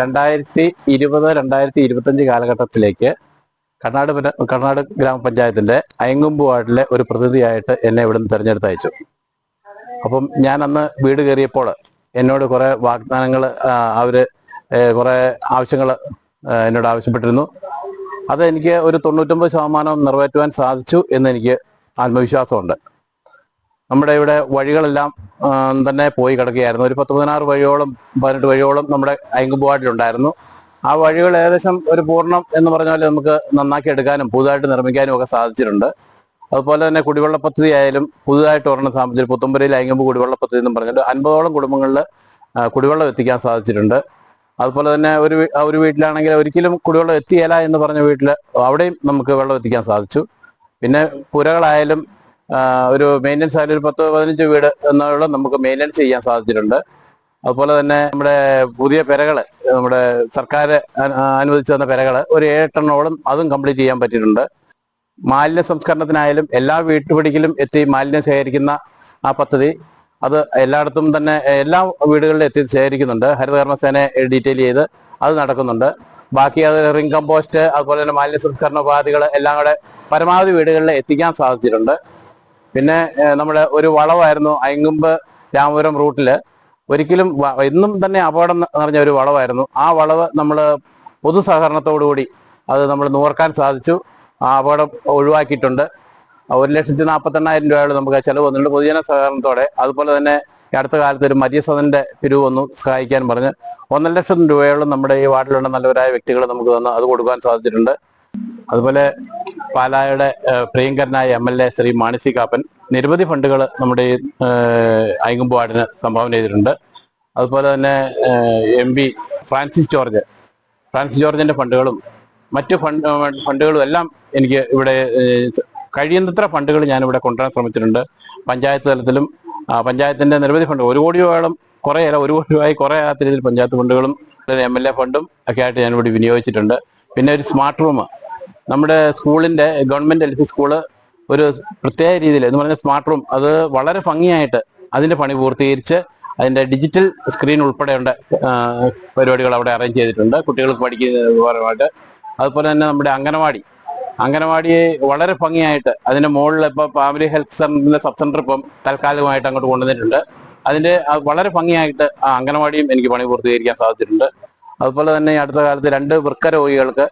രണ്ടായിരത്തി ഇരുപത് രണ്ടായിരത്തി ഇരുപത്തഞ്ച് കാലഘട്ടത്തിലേക്ക് കർണാടക കർണാടക കർണാട് ഗ്രാമപഞ്ചായത്തിന്റെ അയങ്കുമ്പ് വാർഡിലെ ഒരു പ്രതിനിധിയായിട്ട് എന്നെ ഇവിടുന്ന് തെരഞ്ഞെടുത്ത് അയച്ചു അപ്പം ഞാൻ അന്ന് വീട് കയറിയപ്പോൾ എന്നോട് കുറെ വാഗ്ദാനങ്ങൾ അവർ കുറെ ആവശ്യങ്ങൾ എന്നോട് ആവശ്യപ്പെട്ടിരുന്നു. അത് എനിക്ക് ഒരു തൊണ്ണൂറ്റൊമ്പത് ശതമാനം നിറവേറ്റുവാൻ സാധിച്ചു എന്ന് എനിക്ക് ആത്മവിശ്വാസമുണ്ട്. നമ്മുടെ ഇവിടെ വഴികളെല്ലാം തന്നെ പോയി കിടക്കുകയായിരുന്നു. ഒരു പത്ത് പതിനാറ് വഴിയോളം പതിനെട്ട് വഴിയോളം നമ്മുടെ അയങ്കുമ്പ് വാർഡിലുണ്ടായിരുന്നു ആ വഴികൾ ഏകദേശം ഒരു പൂർണം എന്ന് പറഞ്ഞാൽ നമുക്ക് നന്നാക്കി എടുക്കാനും പുതുതായിട്ട് നിർമ്മിക്കാനും ഒക്കെ സാധിച്ചിട്ടുണ്ട്. അതുപോലെ തന്നെ കുടിവെള്ള പദ്ധതി ആയാലും പുതുതായിട്ട് ഒരെണ്ണം സ്ഥാപിച്ചു പുത്തമ്പുരയിൽ അയങ്കമ്പ് കുടിവെള്ള പദ്ധതി എന്നും പറഞ്ഞിട്ട് അൻപതോളം കുടുംബങ്ങളിൽ കുടിവെള്ളം എത്തിക്കാൻ സാധിച്ചിട്ടുണ്ട്. അതുപോലെ തന്നെ ഒരു ഒരു വീട്ടിലാണെങ്കിൽ ഒരിക്കലും കുടിവെള്ളം എത്തിയല്ല എന്ന് പറഞ്ഞ വീട്ടിൽ അവിടെയും നമുക്ക് വെള്ളം എത്തിക്കാൻ സാധിച്ചു. പിന്നെ പുരകളായാലും ഒരു മെയിന്റെനൻസ് ആയാലും ഒരു പത്ത് പതിനഞ്ച് വീട് എന്നുള്ള നമുക്ക് മെയിന്റെനൻസ് ചെയ്യാൻ സാധിച്ചിട്ടുണ്ട് അതുപോലെ തന്നെ നമ്മുടെ പുതിയ പെരകൾ നമ്മുടെ സർക്കാർ അനുവദിച്ചു തന്ന പെരകൾ ഒരു ഏഴെട്ടെണ്ണോളം അതും കംപ്ലീറ്റ് ചെയ്യാൻ പറ്റിയിട്ടുണ്ട്. മാലിന്യ സംസ്കരണത്തിനായാലും എല്ലാ വീട്ടുപടിക്കലും എത്തി മാലിന്യം ശേഖരിക്കുന്ന ആ പദ്ധതി അത് എല്ലായിടത്തും തന്നെ എല്ലാ വീടുകളിലും എത്തി ശേഖരിക്കുന്നുണ്ട്. ഹരിതകർമ്മസേന ഡീറ്റെയിൽ ചെയ്ത് അത് നടക്കുന്നുണ്ട്. ബാക്കി അത് റിംഗ് കമ്പോസ്റ്റ് അതുപോലെ തന്നെ മാലിന്യ സംസ്കരണ ഉപാധികൾ എല്ലാം കൂടെ പരമാവധി വീടുകളിൽ എത്തിക്കാൻ സാധിച്ചിട്ടുണ്ട് പിന്നെ നമ്മുടെ ഒരു വളവായിരുന്നു അയങ്കുമ്പ് രാമപുരം റൂട്ടിൽ. ഒരിക്കലും എന്നും തന്നെ അപകടം നിറഞ്ഞ ഒരു വളവായിരുന്നു. ആ വളവ് നമ്മൾ പൊതു കൂടി അത് നമ്മൾ നൂർക്കാൻ സാധിച്ചു. ആ അപകടം ഒഴിവാക്കിയിട്ടുണ്ട്. ഒരു ലക്ഷത്തി നാൽപ്പത്തെണ്ണായിരം രൂപയോളം നമുക്ക് ചെലവ് വന്നിട്ടുണ്ട് പൊതുജന സഹകരണത്തോടെ. അതുപോലെ തന്നെ അടുത്ത കാലത്ത് ഒരു മര്യസദന്റെ പിരിവ് വന്നു സഹായിക്കാൻ പറഞ്ഞ് ഒന്നര ലക്ഷം രൂപയോളം നമ്മുടെ ഈ വാർഡിലുള്ള നല്ലവരായ വ്യക്തികൾ നമുക്ക് തന്ന് അത് കൊടുക്കാൻ സാധിച്ചിട്ടുണ്ട്. അതുപോലെ പാലായുടെ പ്രിയങ്കരനായ M L A Shri Mani C Kappan നിരവധി ഫണ്ടുകൾ നമ്മുടെ ഈ അയങ്കുമ്പ് വാർഡിന് സംഭാവന ചെയ്തിട്ടുണ്ട്. അതുപോലെ തന്നെ M P Francis George. Francis ജോർജിന്റെ ഫണ്ടുകളും മറ്റു ഫണ്ട് ഫണ്ടുകളും എല്ലാം എനിക്ക് ഇവിടെ കഴിയുന്നത്ര ഫണ്ടുകൾ ഞാൻ ഇവിടെ കൊണ്ടുവരാൻ ശ്രമിച്ചിട്ടുണ്ട്. പഞ്ചായത്ത് തലത്തിലും പഞ്ചായത്തിന്റെ നിരവധി ഫണ്ട് ഒരു കോടി രൂപയോളം കുറേ അല്ല ഒരു കോടി രൂപയായി കുറേ ആകാത്ത രീതിയിൽ പഞ്ചായത്ത് ഫണ്ടുകളും എം എൽ എ ഫണ്ടും ഒക്കെ ആയിട്ട് ഞാൻ ഇവിടെ വിനിയോഗിച്ചിട്ടുണ്ട്. പിന്നെ ഒരു സ്മാർട്ട് റൂം നമ്മുടെ സ്കൂളിന്റെ ഗവൺമെന്റ് എൽ പി സ്കൂൾ ഒരു പ്രത്യേക രീതിയിൽ എന്ന് പറഞ്ഞ സ്മാർട്ട് റൂം. അത് വളരെ ഭംഗിയായിട്ട് അതിന്റെ പണി പൂർത്തീകരിച്ച് അതിന്റെ ഡിജിറ്റൽ സ്ക്രീൻ ഉൾപ്പെടെയുള്ള പരിപാടികൾ അവിടെ അറേഞ്ച് ചെയ്തിട്ടുണ്ട്. കുട്ടികൾക്ക് പഠിക്കുന്നതുമായിട്ട് അതുപോലെ തന്നെ നമ്മുടെ അംഗനവാടി. അംഗനവാടിയെ വളരെ ഭംഗിയായിട്ട് അതിന്റെ മുകളിൽ ഇപ്പൊ ഫാമിലി ഹെൽത്ത് സെന്ററിന്റെ സബ് സെന്റർ ഇപ്പം താൽക്കാലികമായിട്ട് അങ്ങോട്ട് കൊണ്ടുവന്നിട്ടുണ്ട്. അതിന്റെ വളരെ ഭംഗിയായിട്ട് ആ അംഗനവാടിയും എനിക്ക് പണി പൂർത്തീകരിക്കാൻ സാധിച്ചിട്ടുണ്ട്. അതുപോലെ തന്നെ അടുത്ത കാലത്ത് രണ്ട് വൃക്ക രോഗികൾക്ക്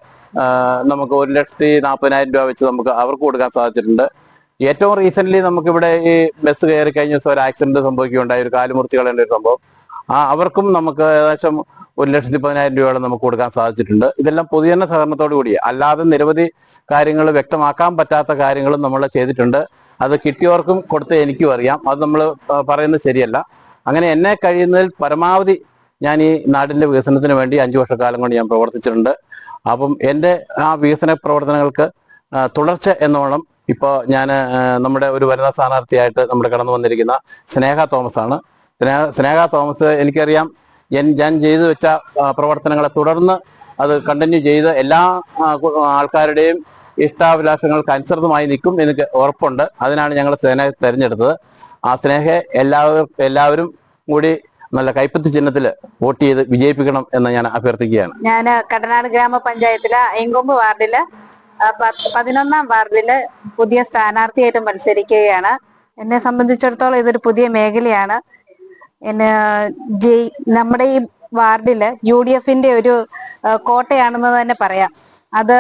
നമുക്ക് ഒരു ലക്ഷത്തി നാൽപ്പതിനായിരം രൂപ വെച്ച് നമുക്ക് അവർക്ക് കൊടുക്കാൻ സാധിച്ചിട്ടുണ്ട്. ഏറ്റവും റീസെന്റ് നമുക്കിവിടെ ഈ ബസ് കയറി കഴിഞ്ഞ ദിവസം ഒരു ആക്സിഡന്റ് സംഭവിക്കുകയുണ്ടായി ഒരു കാലുമുറിച്ച് കളയേണ്ട ഒരു സംഭവം. ആ അവർക്കും നമുക്ക് ഏകദേശം ഒരു ലക്ഷത്തി പതിനായിരം രൂപയോളം നമുക്ക് കൊടുക്കാൻ സാധിച്ചിട്ടുണ്ട്. ഇതെല്ലാം പൊതുജന സഹകരണത്തോടു കൂടി അല്ലാതെ നിരവധി കാര്യങ്ങൾ വ്യക്തമാക്കാൻ പറ്റാത്ത കാര്യങ്ങളും നമ്മൾ ചെയ്തിട്ടുണ്ട്. അത് കിട്ടിയവർക്കും കൊടുത്ത എനിക്കും അറിയാം. അത് നമ്മൾ പറയുന്നത് ശരിയല്ല. അങ്ങനെ എന്നെ കഴിയുന്നതിൽ പരമാവധി ഞാൻ ഈ നാടിന്റെ വികസനത്തിന് വേണ്ടി അഞ്ചു വർഷക്കാലം കൊണ്ട് ഞാൻ പ്രവർത്തിച്ചിട്ടുണ്ട്. അപ്പം എന്റെ ആ വികസന പ്രവർത്തനങ്ങൾക്ക് തുടർച്ച എന്നോണം ഇപ്പോൾ ഞാൻ നമ്മുടെ ഒരു വനിതാ സ്ഥാനാർത്ഥിയായിട്ട് നമ്മുടെ കടന്നു വന്നിരിക്കുന്ന സ്നേഹ തോമസ് ആണ് സ്നേഹ സ്നേഹ തോമസ് എനിക്കറിയാം ഞാൻ ചെയ്തു വെച്ച പ്രവർത്തനങ്ങളെ തുടർന്ന് അത് കണ്ടിന്യൂ ചെയ്ത് എല്ലാ ആൾക്കാരുടെയും ഇഷ്ടാഭിലാഷങ്ങൾക്ക് അനുസൃതമായി നിൽക്കും എനിക്ക് ഉറപ്പുണ്ട്. അതിനാണ് ഞങ്ങൾ സ്നേഹ തിരഞ്ഞെടുത്തത്. ആ സ്നേഹ എല്ലാവരും എല്ലാവരും കൂടി നല്ല കൈപ്പത്തി ചിഹ്നത്തിൽ വോട്ട് ചെയ്ത് വിജയിപ്പിക്കണം എന്ന് ഞാൻ അഭ്യർത്ഥിക്കുകയാണ്. ഞാൻ കടനാട് ഗ്രാമപഞ്ചായത്തിലെ അയങ്കൊമ്പ് വാർഡിൽ പതിനൊന്നാം വാർഡിൽ പുതിയ സ്ഥാനാർത്ഥിയായിട്ട് മത്സരിക്കുകയാണ്. എന്നെ സംബന്ധിച്ചിടത്തോളം ഇതൊരു പുതിയ മേഖലയാണ്. എന്നെ ജയ് നമ്മുടെ ഈ വാർഡിൽ യു ഡി എഫിന്റെ ഒരു കോട്ടയാണെന്ന് തന്നെ പറയാം. അത്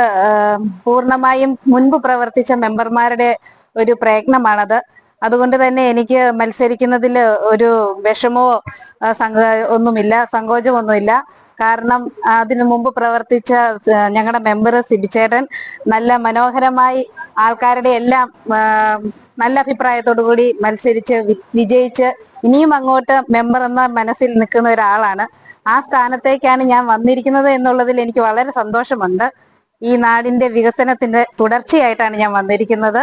പൂർണമായും മുൻപ് പ്രവർത്തിച്ച മെമ്പർമാരുടെ ഒരു പ്രയത്നമാണത്. അതുകൊണ്ട് തന്നെ എനിക്ക് മത്സരിക്കുന്നതിൽ ഒരു വിഷമോ ഒന്നുമില്ല സങ്കോചമൊന്നുമില്ല. കാരണം അതിനു മുമ്പ് പ്രവർത്തിച്ച ഞങ്ങളുടെ മെമ്പർ സിബിച്ചേട്ടൻ നല്ല മനോഹരമായി ആൾക്കാരുടെ എല്ലാം നല്ല അഭിപ്രായത്തോടു കൂടി മത്സരിച്ച് വിജയിച്ച് ഇനിയും അങ്ങോട്ട് മെമ്പർ എന്ന മനസ്സിൽ നിൽക്കുന്ന ഒരാളാണ്. ആ സ്ഥാനത്തേക്കാണ് ഞാൻ വന്നിരിക്കുന്നത് എന്നുള്ളതിൽ എനിക്ക് വളരെ സന്തോഷമുണ്ട്. ഈ നാടിന്റെ വികസനത്തിന്റെ തുടർച്ചയായിട്ടാണ് ഞാൻ വന്നിരിക്കുന്നത്.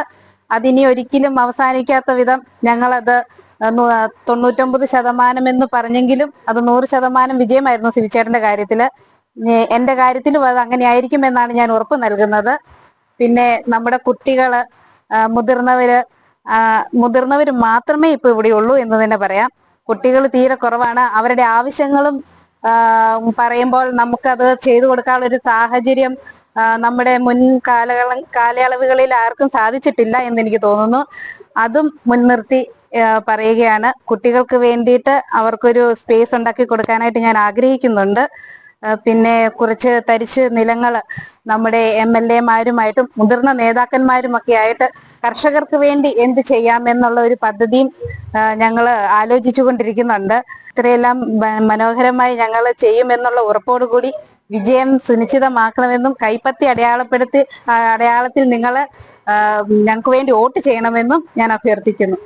അതിനി ഒരിക്കലും അവസാനിക്കാത്ത വിധം ഞങ്ങളത് തൊണ്ണൂറ്റൊമ്പത് ശതമാനം എന്ന് പറഞ്ഞെങ്കിലും അത് നൂറ് ശതമാനം വിജയമായിരുന്നു സിവിച്ചേട്ടന്റെ കാര്യത്തിൽ. എന്റെ കാര്യത്തിലും അത് അങ്ങനെ ആയിരിക്കും എന്നാണ് ഞാൻ ഉറപ്പ് നൽകുന്നത്. പിന്നെ നമ്മുടെ കുട്ടികൾ മുതിർന്നവര് മുതിർന്നവര് മാത്രമേ ഇപ്പൊ ഇവിടെ ഉള്ളൂ എന്ന് തന്നെ പറയാം. കുട്ടികൾ തീരെ കുറവാണ്. അവരുടെ ആവശ്യങ്ങളും പറയുമ്പോൾ നമുക്കത് ചെയ്തു കൊടുക്കാനുള്ള ഒരു സാഹചര്യം നമ്മുടെ മുൻ കാലകള കാലയളവുകളിൽ ആർക്കും സാധിച്ചിട്ടില്ല എന്ന് എനിക്ക് തോന്നുന്നു. അതും മുൻനിർത്തി പറയുകയാണ്. കുട്ടികൾക്ക് വേണ്ടിയിട്ട് അവർക്കൊരു സ്പേസ് ഉണ്ടാക്കി കൊടുക്കാനായിട്ട് ഞാൻ ആഗ്രഹിക്കുന്നുണ്ട്. പിന്നെ കുറച്ച് തരിശ് നിലങ്ങൾ നമ്മുടെ എം എൽ എമാരുമായിട്ടും മുതിർന്ന നേതാക്കന്മാരും ഒക്കെ ആയിട്ട് കർഷകർക്ക് വേണ്ടി എന്ത് ചെയ്യാമെന്നുള്ള ഒരു പദ്ധതിയും ഞങ്ങൾ ആലോചിച്ചു കൊണ്ടിരിക്കുന്നുണ്ട് ഇത്രയെല്ലാം മനോഹരമായി ഞങ്ങൾ ചെയ്യുമെന്നുള്ള ഉറപ്പോടുകൂടി വിജയം സുനിശ്ചിതമാക്കണമെന്നും കൈപ്പത്തി അടയാളപ്പെടുത്തി അടയാളത്തിൽ നിങ്ങൾ ഞങ്ങൾക്ക് വേണ്ടി വോട്ട് ചെയ്യണമെന്നും ഞാൻ അഭ്യർത്ഥിക്കുന്നു.